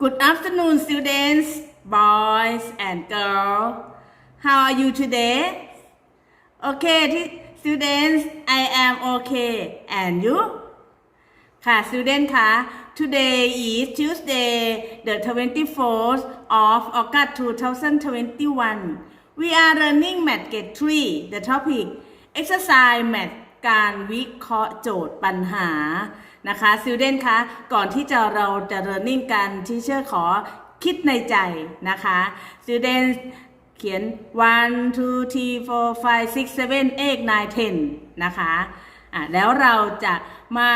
Good afternoon, students, boys and girls. How are you today? Okay, students, I am okay. And you? ค่ะ student ค่ะ today is Tuesday the 24th of August 2021 we are learning math grade 3 the topic exercise math การวิเคราะห์โจทย์ปัญหา นะคะ student คะก่อนที่จะเราจะ learning กัน teacher ขอคิดในใจนะคะ student เขียน one two three four five six seven eight nine ten นะคะอะแล้วเราจะมา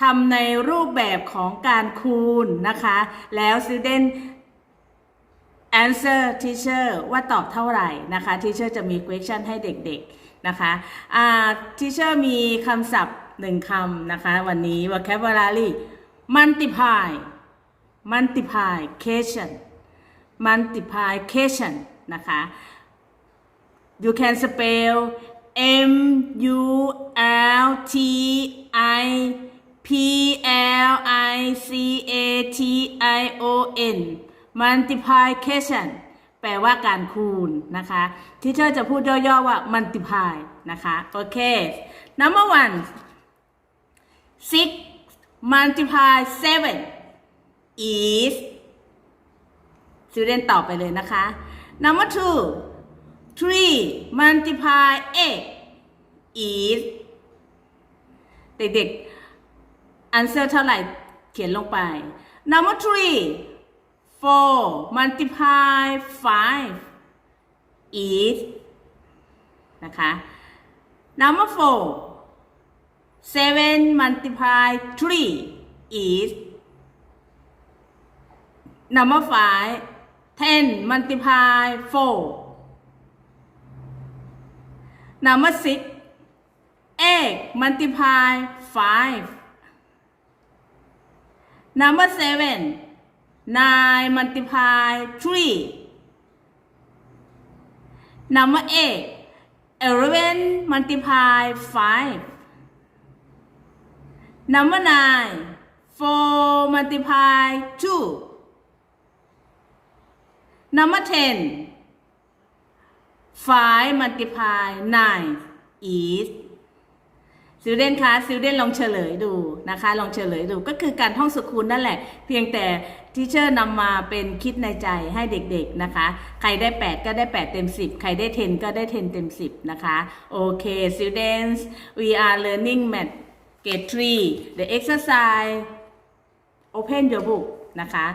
ทำในรูปแบบของการคูณนะคะ แล้ว student answer teacher ว่าตอบเท่าไหร่นะคะ teacher จะมี question ให้เด็กๆนะคะ อ่า teacher มีคำศัพท์ หนึ่งคำนะคะ วันนี้ vocabulary multiply multiplication multiplication นะคะ you can spell M U L T I P L I C A T I O N multiplication แปลว่าการคูณนะคะที่เธอจะพูดย่อๆว่า multiply นะคะ โอเค number one six multiply seven is student ตอบไปเลยนะคะ number two three multiply eight is เด็กๆ answer เท่าไหร่เขียนลงไป number three four multiply five is นะคะ number four seven multiply three is number five ten multiply four number six eight multiply five number seven nine multiply three number eight eleven multiply five number nine four multiply two number ten five multiply nine is student คะ student ลองเฉลยดูนะคะ ลองเฉลยดูก็คือการท่องสกุลนั่นแหละ เพียงแต่ทีเชอร์นำมาเป็นคิดในใจให้เด็กๆนะคะ ใครได้ 8 ก็ได้ 8 เต็ม 10 ใครได้ 10 ก็ได้ 10 เต็ม 10 นะคะ โอเค students we are learning math grade 3 the exercise Open your book นะคะ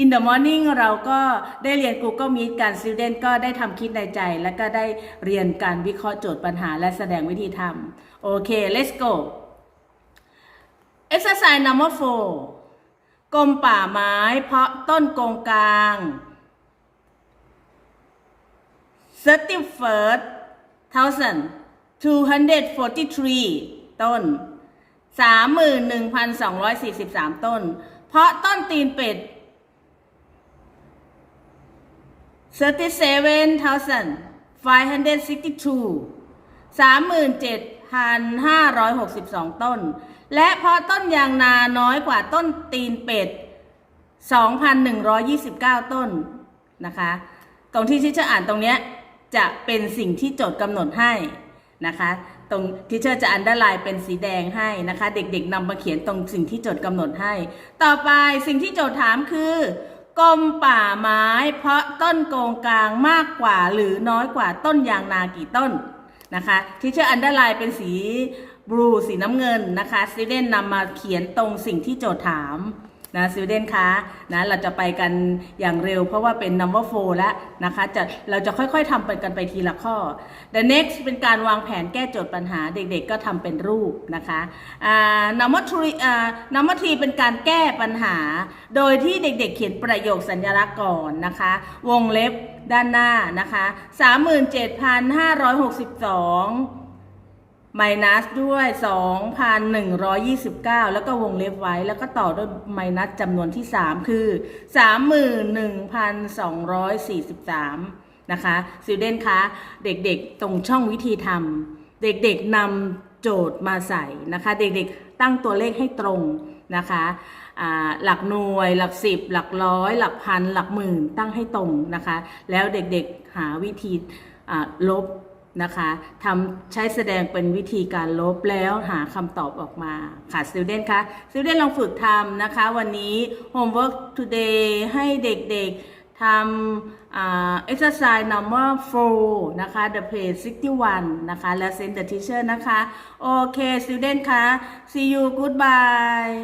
In the morning เราก็ได้เรียน Google Meet การ student ก็ได้ทำคิดในใจ แล้วก็ได้เรียนการวิเคราะห์โจทย์ปัญหาและแสดงวิธีทำโอเค let's go exercise number four กรมป่าไม้เพาะต้นกงกลาง31 243ต้น 31,243 ต้น เพราะต้นตีนเป็ด37,562 37,562 ต้น และเพราะต้นยางนาน้อยกว่าต้นตีนเป็ด 2,129 ต้นนะคะ ตรงที่ที่จะอ่านตรงเนี้ยจะเป็นสิ่งที่โจทย์กำหนดให้ นะคะตรงทีเชอร์จะอันเดอร์ไลน์เป็นสีแดงให้นะคะ เด็กๆนำมาเขียนตรงสิ่งที่โจทย์กำหนดให้ ต่อไปสิ่งที่โจทย์ถามคือกรมป่าไม้ เพราะต้นโกงกลางมากกว่าหรือน้อยกว่าต้นยางนากี่ต้นนะคะทีเชอร์อันเดอร์ไลน์เป็นสีบลูสีน้ำเงินนะคะซีเดนนำมาเขียนตรงสิ่งที่โจทย์ถาม นะส t ูเดนคะนะเราจะไปกันอย่างเร็วเพราะว่าเป็น number four แล้วนะคะจะเราจะค่อยๆทำไปกันไปทีละข้อ the next เป็นการวางแผนแก้โจทย์ปัญหาเด็กๆ ก็ทำเป็นรูปนะคะอ่า number three อ่า number three เป็นการแก้ปัญหา โดยที่เด็กๆ เขียนประโยคสัญลักษณ์ก่อนนะคะ วงเล็บด้านหน้านะคะ 37,562 minus ด้วย 2,129 แล้วก็วงเล็บไว้ แล้วก็ต่อด้วย minus จำนวนที่ 3 คือ 31,243 นะคะ student คะ เด็กๆ ตรงช่องวิธีทำเด็กๆนำโจทย์มาใส่นะคะ เด็กๆ ตั้งตัวเลขให้ตรงนะคะหลักหน่วย หลักสิบ หลักร้อย หลักพัน หลักหมื่น ตั้งให้ตรงนะคะ แล้วเด็กๆ หาวิธีลบ นะคะทำใช้แสดงเป็นวิธีการลบแล้วหาคำตอบออกมาค่ะ student คะ student ลองฝึกทำนะคะ วันนี้ homework today ให้เด็กๆทำ exercise number 4นะคะ the page 61 นะคะ และ send the teacher นะคะ โอเค student คะ see you goodbye